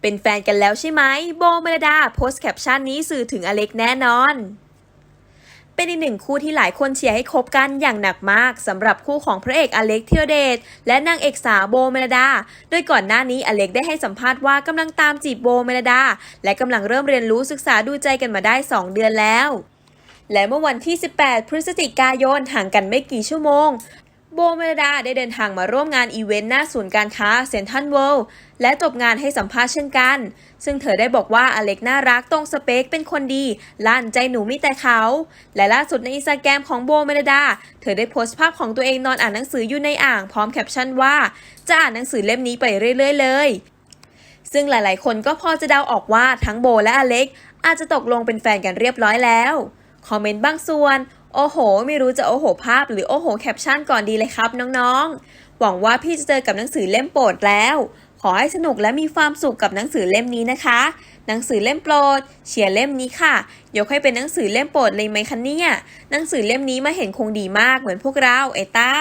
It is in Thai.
เป็นแฟนกันแล้วใช่ไหมโบเมลดาโพสแคปชั่นนี้สื่อถึงอเล็กแน่นอน เป็นอีกหนึ่งคู่ที่หลายคนเชียร์ให้คบกันอย่างหนักมากสำหรับคู่ของพระเอกอเล็กเทียเดชและนางเอกสาวโบเมลดา โดยก่อนหน้านี้อเล็กได้ให้สัมภาษณ์ว่ากำลังตามจีบโบเมลดา และกำลังเริ่มเรียนรู้ศึกษาดูใจกันมาได้ 2 เดือนแล้วและเมื่อวันที่ 18 พฤศจิกายนห่างกันไม่กี่ชั่วโมง โบเมลดาได้เดินทางมาร่วมงานอีเวนต์หน้าศูนย์การค้าเซนทัลเวิลด์และจบงานให้สัมภาษณ์เช่นกัน ซึ่งเธอได้บอกว่าอเล็กน่ารักตรงสเปคเป็นคนดีล้านใจหนูมีแต่เขา และล่าสุดในอินสตาแกรมของโบเมลดา เธอได้โพสต์ภาพของตัวเองนอนอ่านหนังสืออยู่ในอ่างพร้อมแคปชั่นว่า จะอ่านหนังสือเล่มนี้ไปเรื่อย ๆ เลย ซึ่งหลายๆ คนก็พอจะเดาออกว่าทั้งโบและอเล็กอาจจะตกลงเป็นแฟนกันเรียบร้อยแล้วคอมเมนต์บางส่วน โอ้โห ไม่รู้จะโอ้โห ภาพหรือโอ้โหแคปชั่นก่อนดีเลยครับน้องๆ หวังว่าพี่จะเจอกับหนังสือเล่มโปรดแล้ว ขอให้สนุกและมีความสุขกับหนังสือเล่มนี้นะคะ หนังสือเล่มโปรด เชียร์เล่มนี้ค่ะ ยกให้เป็นหนังสือเล่มโปรดเลยไหมคะเนี่ย หนังสือเล่มนี้มาเห็นคงดีมากเหมือนพวกเราไอ้เต้า